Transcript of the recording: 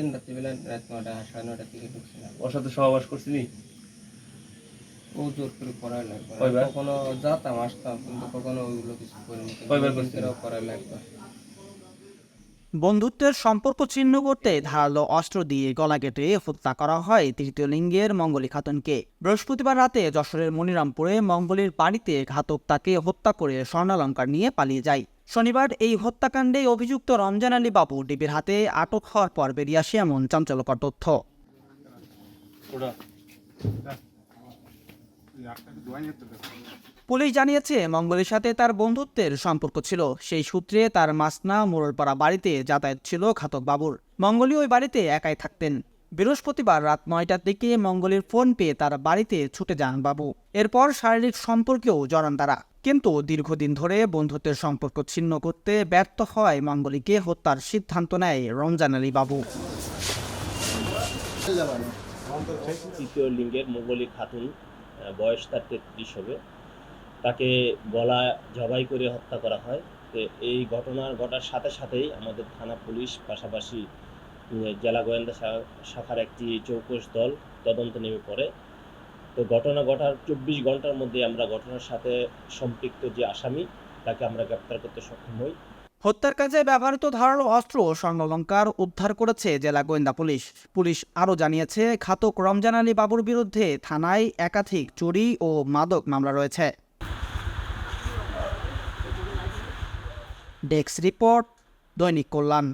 দিন রাত্রিবেলা রাত নটা সাড়ে নটার দিকে ঢুকছিলাম। ওর সাথে সহবাস করছিলি? ও জোর করে করাই লাগবে। কখনো যেতাম আসতাম কিন্তু কখনো ওইগুলো কিছু করিনি। করাই লাগবে। বন্ধুত্বের সম্পর্ক ছিন্ন করতে ধারালো অস্ত্র দিয়ে গলা কেটে হত্যা করা হয় তৃতীয় লিঙ্গের মঙ্গলী খাতুনকে। বৃহস্পতিবার রাতে যশোরের মনিরামপুরে মঙ্গলীর বাড়িতে ঘাতক তাকে হত্যা করে স্বর্ণালঙ্কার নিয়ে পালিয়ে যায়। শনিবার এই হত্যাকাণ্ডে অভিযুক্ত রমজান আলী বাবু ডিবির হাতে আটক হওয়ার পর বেরিয়ে আসে এমন চাঞ্চল্যকর তথ্য। পুলিশ জানিয়েছে, মঙ্গলের সাথে তার বন্ধুত্বের সম্পর্ক ছিল। সেই সূত্রে তার মাসনা মোড়লপাড়া বাড়িতে যাতায়াত ছিল ঘাতক বাবুর। মঙ্গলী ওই বাড়িতে একাই থাকতেন। বৃহস্পতিবার রাত নয়টার দিকে মঙ্গলের ফোন পেয়ে তার বাড়িতে ছুটে যান বাবু। এরপর শারীরিক সম্পর্কেও জড়ান তারা। কিন্তু দীর্ঘদিন ধরে বন্ধুত্বের সম্পর্ক ছিন্ন করতে ব্যর্থ হওয়ায় মঙ্গলীকে হত্যার সিদ্ধান্ত নেয় রমজান আলী বাবু। তৃতীয় লিঙ্গের মোগলি খাতুন বয়স তার তেত্রিশ হবে। তাকে গলা জবাই করে হত্যা করা হয়। এই ঘটনার ঘটার সাথে সাথেই আমাদের থানা পুলিশ, পাশাপাশি জেলা গোয়েন্দা শাখার একটি চৌকস দল তদন্ত নেমে পড়ে। তো ঘটনা ঘটার চব্বিশ ঘণ্টার মধ্যে আমরা ঘটনার সাথে সম্পৃক্ত যে আসামি, তাকে আমরা গ্রেপ্তার করতে সক্ষম হই। হত্যার কাজে ব্যবহৃত ধারালো অস্ত্র স্বর্ণলঙ্কার উদ্ধার করেছে জেলা গোয়েন্দা পুলিশ। পুলিশ আরও জানিয়েছে, ঘাতক রমজান আলী বাবুর বিরুদ্ধে থানায় একাধিক চুরি ও মাদক মামলা রয়েছে। ডেস্ক রিপোর্ট, দৈনিক কল্যাণ।